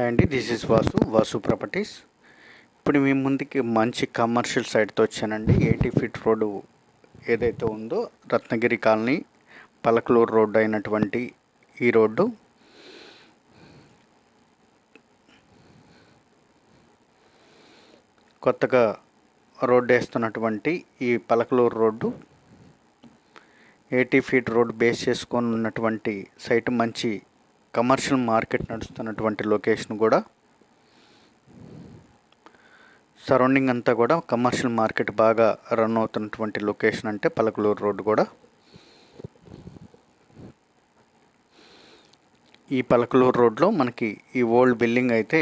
Hi అండి. This is Vasu Vasu properties ఇప్పుడు మీ ముందుకి మంచి కమర్షియల్ సైట్తో వచ్చానండి. ఎయిటీ ఫీట్ రోడ్డు ఏదైతే ఉందో రత్నగిరి కాలనీ పలకలూరు రోడ్డు అయినటువంటి ఈ రోడ్డు. కొత్తగా రోడ్డు వేస్తున్నటువంటి ఈ Palakaluru road. Eighty feet road base చేసుకొని ఉన్నటువంటి సైట్ మంచి కమర్షియల్ మార్కెట్ నడుస్తున్నటువంటి లొకేషన్ కూడా. సరౌండింగ్ అంతా కూడా కమర్షియల్ మార్కెట్ బాగా రన్ అవుతున్నటువంటి లొకేషన్ అంటే పలకలూరు రోడ్డు కూడా. ఈ పలకలూరు రోడ్లో మనకి ఈ ఓల్డ్ బిల్డింగ్ అయితే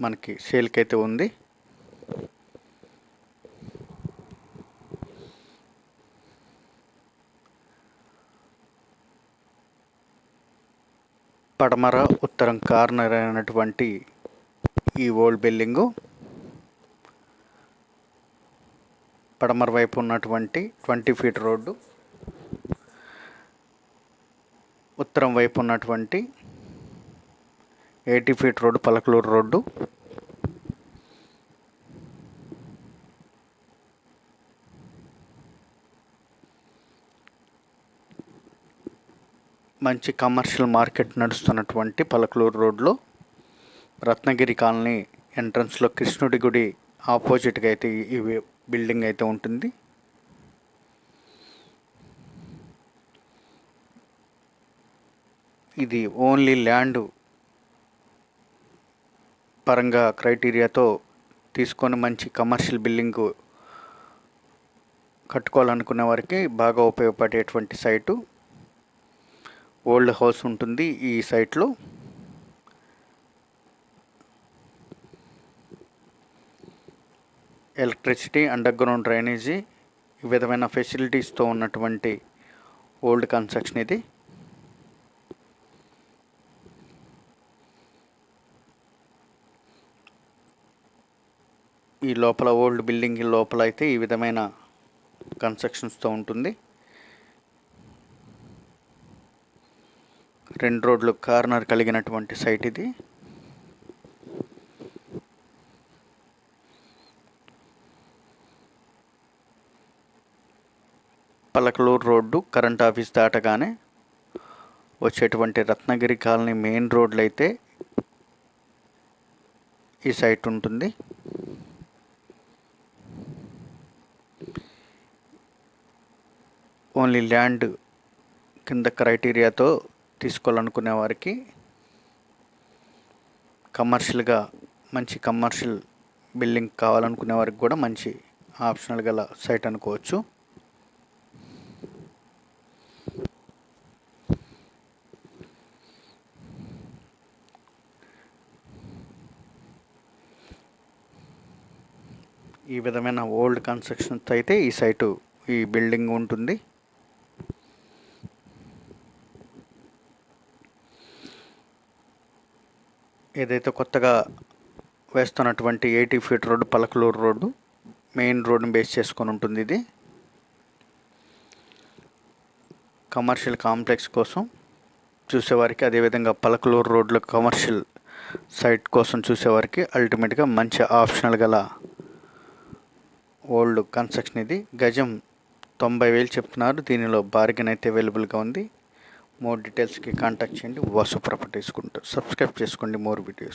మనకి సేల్కి అయితే ఉంది. పడమర ఉత్తరం కార్నర్ అయినటువంటి ఈ ఓల్డ్ బిల్డింగు. పడమర వైపు ఉన్నటువంటి ట్వంటీ ఫీట్ రోడ్డు. ఉత్తరం వైపు ఉన్నటువంటి eighty feet road Palakaluru road. మంచి కమర్షియల్ మార్కెట్ నడుస్తున్నటువంటి పలకలూరు రోడ్లో రత్నగిరి కాలనీ ఎంట్రన్స్లో కృష్ణుడి గుడి ఆపోజిట్గా అయితే ఈ బిల్డింగ్ అయితే ఉంటుంది. ఇది ఓన్లీ ల్యాండ్ పరంగా క్రైటీరియాతో తీసుకొని మంచి కమర్షియల్ బిల్డింగ్ కట్టుకోవాలనుకునే వారికి బాగా ఉపయోగపడేటువంటి సైటు ఓల్డ్ హౌస్ ఉంటుంది ఈ సైట్లో. ఎలక్ట్రిసిటీ అండర్ గ్రౌండ్ డ్రైనేజీ ఈ విధమైన ఫెసిలిటీస్తో ఉన్నటువంటి ఓల్డ్ కన్స్ట్రక్షన్ ఇది. ఈ లోపల ఓల్డ్ బిల్డింగ్ లోపల అయితే ఈ విధమైన కన్స్ట్రక్షన్స్తో ఉంటుంది. రెండు రోడ్లు కార్నర్ కలిగినటువంటి సైట్ ఇది. పలకలూరు రోడ్డు కరెంట్ ఆఫీస్ దాటగానే వచ్చేటువంటి రత్నగిరి కాలనీ మెయిన్ రోడ్లు అయితే ఈ సైట్ ఉంటుంది. ఓన్లీ ల్యాండ్ కింద క్రైటీరియాతో తీసుకోవాలనుకునే వారికి కమర్షియల్గా మంచి కమర్షియల్ బిల్డింగ్ కావాలనుకునే వారికి కూడా మంచి ఆప్షనల్ గల సైట్ అనుకోవచ్చు. ఈ విధమైన ఓల్డ్ కన్స్ట్రక్షన్తో అయితే ఈ సైటు ఈ బిల్డింగ్ ఉంటుంది. ఏదైతే కొత్తగా వేస్తున్నటువంటి eighty feet road Palakaluru road main రోడ్డుని బేస్ చేసుకొని ఉంటుంది ఇది. కమర్షియల్ కాంప్లెక్స్ కోసం చూసేవారికి అదేవిధంగా పలకలూరు రోడ్లో కమర్షియల్ సైట్ కోసం చూసేవారికి అల్టిమేట్గా మంచి ఆప్షనల్ గల ఓల్డ్ కన్స్ట్రక్షన్ ఇది. గజం తొంభై వేలు చెప్తున్నారు. దీనిలో బార్గెన్ అయితే అవైలబుల్గా ఉంది. మోర్ డీటెయిల్స్కి కాంటాక్ట్ చేయండి. వాసు ప్రాపర్టీస్ సబ్స్క్రైబ్ చేసుకోండి. More videos